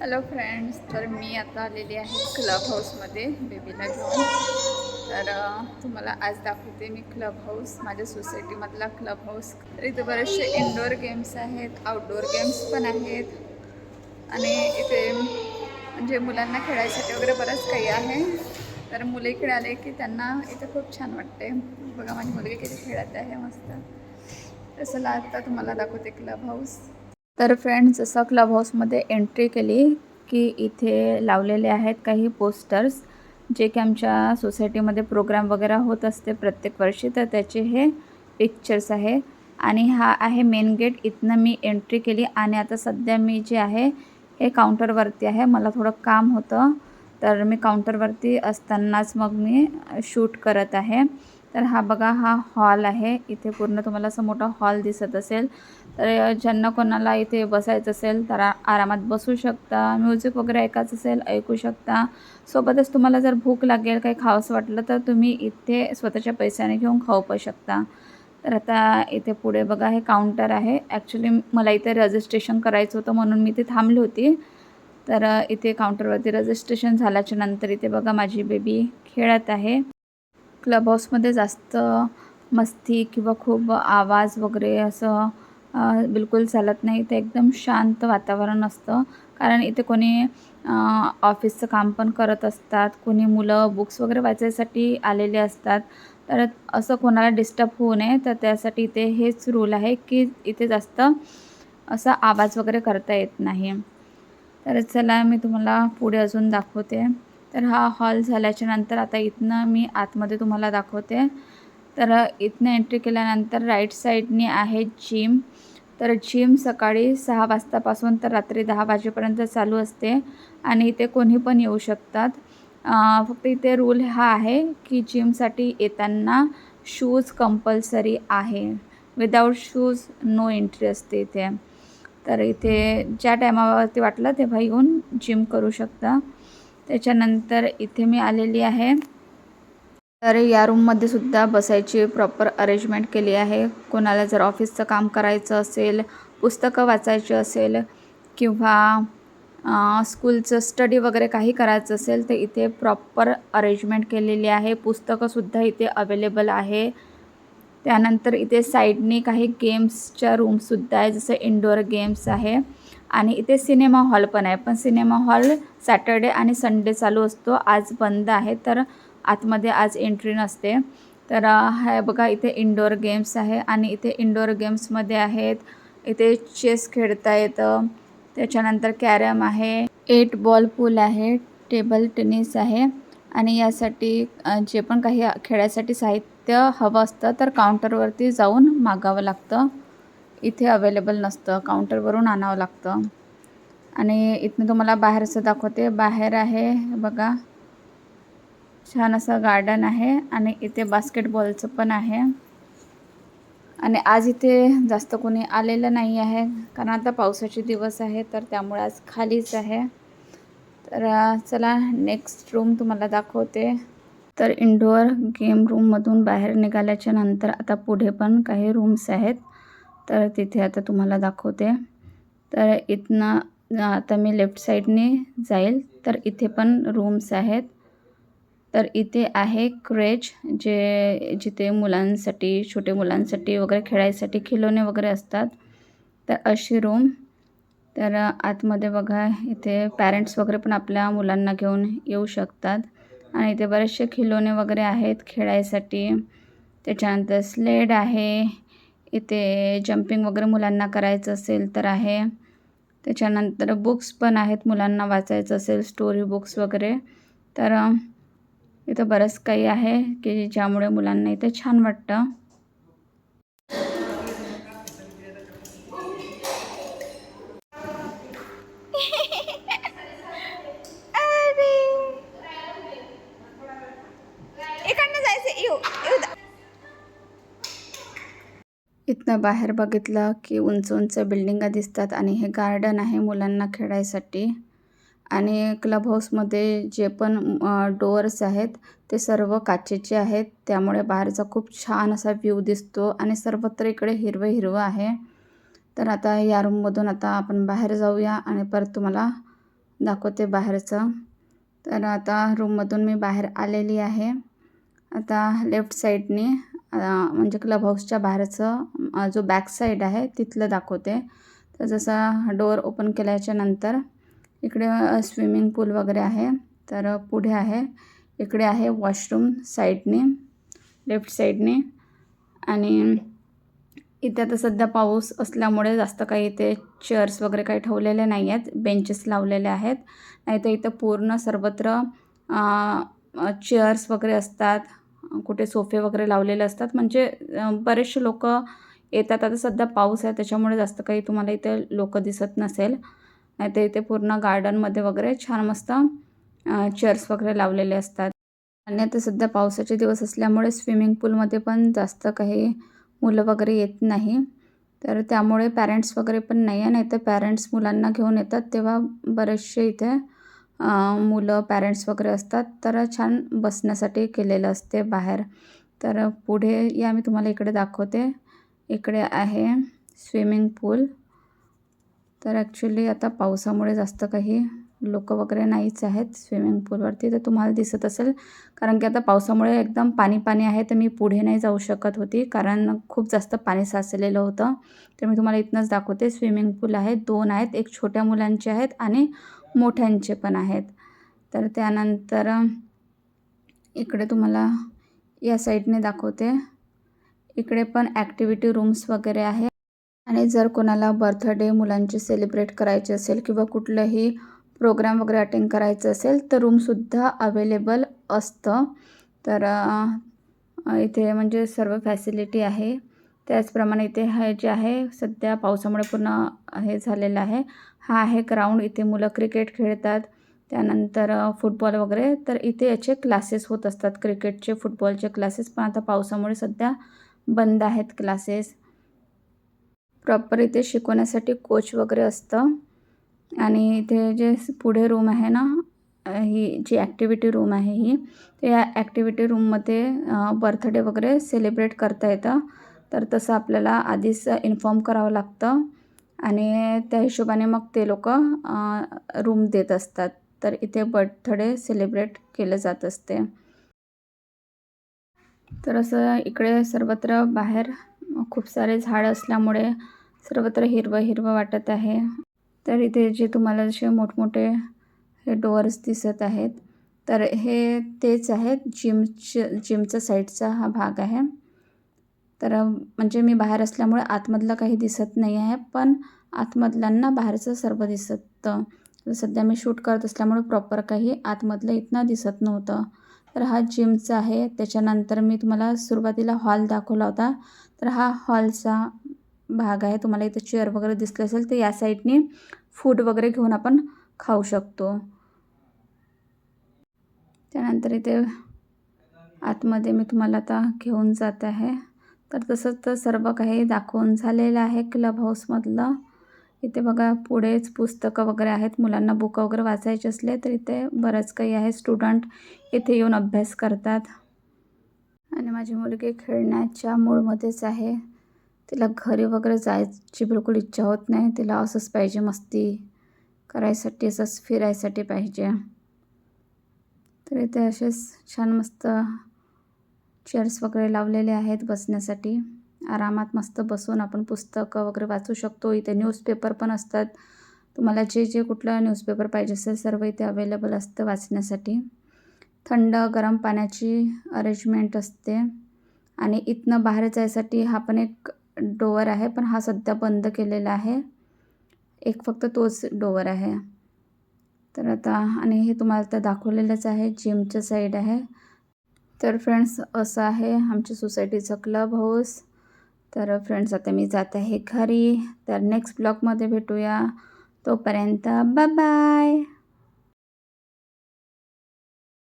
Hello friends तर मी आता आलेली आहे क्लब हाऊसमध्ये बेबीला घेऊन. तर तुम्हाला आज दाखवते मी क्लब हाऊस माझ्या सोसायटीमधला क्लब हाऊस तर इथे बरेचसे इनडोअर गेम्स आहेत आउटडोअर गेम्स पण आहेत. आणि इथे म्हणजे मुलांना खेळायसाठी वगैरे बरंच काही आहे. तर मुले इकडे आले की त्यांना इथे खूप छान वाटते. बघा माझी मुलगी किती खेळत आहे मस्त. तसं आता तुम्हाला दाखवते क्लब हाऊस तर फ्रेंड्स जसं क्लब हाऊसमध्ये एंट्री केली की इथे लावलेले आहेत काही पोस्टर्स जे की आमच्या सोसायटीमध्ये प्रोग्राम वगैरे होत असते प्रत्येक वर्षी तर त्याचे हे पिक्चर्स आहे. आणि हा आहे मेन गेट इथनं मी एंट्री केली आणि आता सध्या मी जे आहे हे काउंटरवरती आहे. मला थोडं काम होतं तर मी काउंटरवरती असतानाच मग मी शूट करत आहे. तर हा बघा हा हॉल आहे. इथे पूर्ण तुम्हाला असं मोठा हॉल दिसत असेल. तर ज्यांना कोणाला इथे बसायचं असेल तर आरामात बसू शकता. म्युझिक वगैरे ऐकायचं असेल ऐकू शकता. सोबतच तुम्हाला जर भूक लागेल काही खावंसं वाटलं तर तुम्ही इथे स्वतःच्या पैशाने घेऊन खाऊ पण शकता. तर आता इथे पुढे बघा हे काउंटर आहे. ॲक्च्युली मला इथे रजिस्ट्रेशन करायचं होतं म्हणून मी इथे थांबली होती. तर इथे काउंटरवरती रजिस्ट्रेशन झाल्याच्यानंतर इथे बघा माझी बेबी खेळत आहे. क्लब हाऊसमध्ये जास्त मस्ती किंवा खूप आवाज वगैरे असं बिलकुल चालत नाही. ते एकदम शांत वातावरण असतं. कारण इथे कोणी ऑफिसचं काम पण करत असतात. कोणी मुलं बुक्स वगैरे वाचायसाठी आलेले असतात. तर असं कोणाला डिस्टर्ब होऊ नये. तर त्यासाठी इथे हेच रूल आहे की इथे जास्त असा आवाज वगैरे करता येत नाही. तर चला मी तुम्हाला पुढे अजून दाखवते. तर हा हॉल झाल्याच्यानंतर आता इथनं मी आतमध्ये तुम्हाला दाखवते. तर इथनं एंट्री केल्यानंतर राईट साईडने आहे जिम. तर जिम सकाळी सहा वाजतापासून तर रात्री दहा वाजेपर्यंत चालू असते आणि इथे कोणी पण येऊ शकतात. फक्त इथे रूल हा आहे की जिमसाठी येताना शूज कंपल्सरी आहे. विदाऊट शूज नो एंट्री असते इथे. तर इथे ज्या टायमावरती वाटलं तेव्हा येऊन जिम करू शकता. त्याच्यानंतर इथे मी आलेली आहे. तर या रूममध्ये सुद्धा बसायची प्रॉपर अरेंजमेंट केली आहे. कोणाला जर ऑफिसचं काम करायचं असेल पुस्तकं वाचायची असेल किंवा स्कूलचं स्टडी वगैरे काही करायचं असेल तर इथे प्रॉपर अरेंजमेंट केलेली आहे. पुस्तकंसुद्धा इथे अवेलेबल आहे. त्यानंतर इथे साईडने काही गेम्सच्या रूमसुद्धा आहे. जसं इंडोअर गेम्स आहे. आणि इथे सिनेमा हॉल पण आहे. पण सिनेमा हॉल सॅटर्डे आणि संडे चालू असतो. आज बंद आहे तर आतमध्ये आज एंट्री नसते. तर हे बघा इथे इनडोअर गेम्स आहे आणि इथे इनडोअर गेम्समध्ये आहेत. इथे चेस खेळता येतं. त्याच्यानंतर कॅरम आहे. एट बॉल पूल आहे. टेबल टेनिस आहे. आणि यासाठी जे पण काही खेळायसाठी साहित्य हवं असतं तर काउंटरवरती जाऊन मागावं लागतं. इथे अवेलेबल नसतं. काउंटरवरून आणावं लागतं. आणि इथनं तुम्हाला बाहेरचं दाखवते. बाहेर आहे बघा. छान असं गार्डन आहे आणि इथे बास्केटबॉलचं पण आहे. आणि आज इथे जास्त कोणी आलेलं नाही आहे. कारण आता पावसाचे दिवस आहे तर त्यामुळे आज खालीच आहे. तर चला नेक्स्ट रूम तुम्हाला दाखवते. तर इंडोअर गेम रूममधून बाहेर निघाल्याच्या नंतर आता पुढे पण काही रूम्स आहेत. तर तिथे आता तुम्हाला दाखवते. तर इथनं आता मी लेफ्ट साईडने जाईल. तर इथे पण रूम्स आहेत. तर इथे आहे क्रेज जे जिथे मुलांसाठी छोटे मुलांसाठी वगैरे खेळायसाठी खिलोने वगैरे असतात. तर अशी रूम तर आतमध्ये बघा इथे पॅरेंट्स वगैरे पण आपल्या मुलांना घेऊन येऊ शकतात. आणि इथे बरेचसे खिलोने वगैरे आहेत खेळायसाठी. त्याच्यानंतर स्लेड आहे. इथे जम्पिंग वगैरे मुलांना करायचं असेल तर आहे. त्याच्यानंतर बुक्स पण आहेत मुलांना वाचायचं असेल स्टोरी बुक्स वगैरे. तर इथं बरंच काही आहे की ज्यामुळे मुलांना इथे छान वाटतं. इथनं बाहेर बघितलं की उंच उंच बिल्डिंगा दिसतात आणि हे गार्डन आहे मुलांना खेळायसाठी. आणि क्लब हाऊसमध्ये जे पण डोअर्स आहेत ते सर्व काचेचे आहेत. त्यामुळे बाहेरचा खूप छान असा व्ह्यू दिसतो आणि सर्वत्र इकडे हिरवं हिरवं आहे. तर आता या रूममधून आता आपण बाहेर जाऊया आणि परत तुम्हाला दाखवते बाहेरचं. तर आता रूममधून मी बाहेर आलेली आहे. आता लेफ्ट साईडने म्हणजे क्लब हाऊसच्या बाहेरचं जो बॅक साईड आहे तिथलं दाखवते. तर जसा डोअर ओपन केल्याच्यानंतर इकडे स्विमिंग पूल वगैरे आहे. तर पुढे आहे. इकडे आहे वॉशरूम साईडने लेफ्ट साईडने. आणि इथे आता सध्या पाऊस असल्यामुळे जास्त काही इथे चेअर्स वगैरे काही ठेवलेले नाही आहेत. बेंचेस लावलेले आहेत. नाही तर इथं पूर्ण सर्वत्र चेअर्स वगैरे असतात. कुठे सोफे वगैरे लावलेले असतात. म्हणजे बरेचसे लोक येतात. आता सध्या पाऊस आहे. त्याच्यामुळे जास्त काही तुम्हाला इथे लोक दिसत नसेल. नाही तर इथे पूर्ण गार्डनमध्ये वगैरे छान मस्त चेअर्स वगैरे लावलेले असतात. आणि आता सध्या पावसाचे दिवस असल्यामुळे स्विमिंग पूलमध्ये पण जास्त काही मुलं वगैरे येत नाही. तर त्यामुळे पॅरेंट्स वगैरे पण नाही आहे. नाही तर पॅरेंट्स मुलांना घेऊन येतात. तेव्हा बरेचसे इथे मुलं पॅरेंट्स वगैरे असतात तर छान बसण्यासाठी केलेलं असते बाहेर. तर पुढे या मी तुम्हाला इकडे दाखवते. इकडे आहे स्विमिंग पूल तर ॲक्च्युली आता पावसामुळे जास्त काही लोक वगैरे नाहीच आहेत स्विमिंग पूलवरती तर तुम्हाला दिसत असेल. कारण की आता पावसामुळे एकदम पाणी पाणी आहे तर मी पुढे नाही जाऊ शकत होती. कारण खूप जास्त पाणी साचलेलं होतं. तर मी तुम्हाला इथनंच दाखवते. स्विमिंग पूल आहे दोन आहेत. एक छोट्या मुलांचे आहेत आणि मोठ्यांचे पण आहेत. तर त्यानंतर इकडे तुम्हाला या साईडने दाखवते. इकडे पण ॲक्टिव्हिटी रूम्स वगैरे आहे आणि जर कोणाला बर्थडे मुलांचे सेलिब्रेट करायचे असेल किंवा कुठलंही प्रोग्राम वगैरे अटेंड करायचं असेल तर रूमसुद्धा अवेलेबल असतं. तर इथे म्हणजे सर्व फॅसिलिटी आहे. त्याचप्रमाणे इथे हे जे आहे सध्या पावसामुळे पूर्ण हे झालेलं आहे. हा आहे ग्राउंड इथे मुलं क्रिकेट खेळतात. त्यानंतर फुटबॉल वगैरे. तर इथे याचे क्लासेस होत असतात. क्रिकेटचे फुटबॉलचे क्लासेस पण आता पावसामुळे सध्या बंद आहेत क्लासेस प्रॉपर इथे शिकवण्यासाठी कोच वगैरे असतं. आणि इथे जे पुढे रूम आहे ना ही जी ॲक्टिव्हिटी रूम आहे ही तर या ॲक्टिव्हिटी रूममध्ये बर्थडे वगैरे सेलिब्रेट करता येतं. तर तसं आपल्याला आधीच इन्फॉर्म करावं लागतं. आणि त्या हिशोबाने मग ते लोक रूम देत असतात. तर इथे बर्थडे सेलिब्रेट केलं जात असते. तर असं इकडे सर्वत्र बाहेर खूप सारे झाडं असल्यामुळे सर्वत्र हिरवं हिरवं वाटत आहे. तर इथे जे तुम्हाला जसे मोठमोठे हे डोअर्स दिसत आहेत तर हे तेच आहेत जिमचे जिमचा साईडचा हा भाग आहे. तर म्हणजे मी बाहेर असल्यामुळे आतमधलं काही दिसत नाही आहे पण आतमधल्यांना बाहेरचं सर्व दिसतं. सध्या मी शूट करत असल्यामुळे प्रॉपर काही आतमधलं इथनं दिसत नव्हतं. तर हा जिमचा आहे. त्याच्यानंतर मी तुम्हाला सुरुवातीला हॉल दाखवला होता. तर हा हॉलचा भाग आहे. तुम्हाला इथं चेअर वगैरे दिसलं असेल तर या साईडने फूड वगैरे घेऊन आपण खाऊ शकतो. त्यानंतर इथे आतमध्ये मी तुम्हाला आता घेऊन जात आहे. तर तसंच तर सर्व काही दाखवून झालेलं आहे क्लब हाऊसमधलं. इथे बघा पुढेच पुस्तकं वगैरे आहेत. मुलांना बुकं वगैरे वाचायचे असले तर इथे बरंच काही आहे. स्टुडंट इथे येऊन अभ्यास करतात. आणि माझी मुलगी खेळण्याच्या मूडमध्येच आहे. तिला घरी वगैरे जायची बिलकुल इच्छा होत नाही. तिला असंच पाहिजे मस्ती करायसाठी असंच फिरायसाठी पाहिजे. तर इथे असेच छान मस्त चेअर्स वगैरे लावलेले आहेत बसण्यासाठी. आरामात मस्त बसून आपण पुस्तकं वगैरे वाचू शकतो. इथे न्यूजपेपर पण असतात. तुम्हाला जे जे कुठलं न्यूजपेपर पाहिजे असेल सर्व इथे अवेलेबल असतं वाचण्यासाठी. थंड गरम पाण्याची अरेंजमेंट असते. आणि इथनं बाहेर जायसाठी हा पण एक डोअर आहे पण हा सध्या बंद केलेला आहे. एक फक्त तोच डोअर आहे. तर आता आणि हे तुम्हाला तर दाखवलेलंच आहे जिमचं साईड आहे. तर फ्रेंड्स असं आहे आमच्या सोसायटीचं क्लब हाऊस. तर फ्रेंड्स आता मी जात आहे घरी. तर नेक्स्ट ब्लॉगमध्ये भेटूया. तोपर्यंत बाय बाय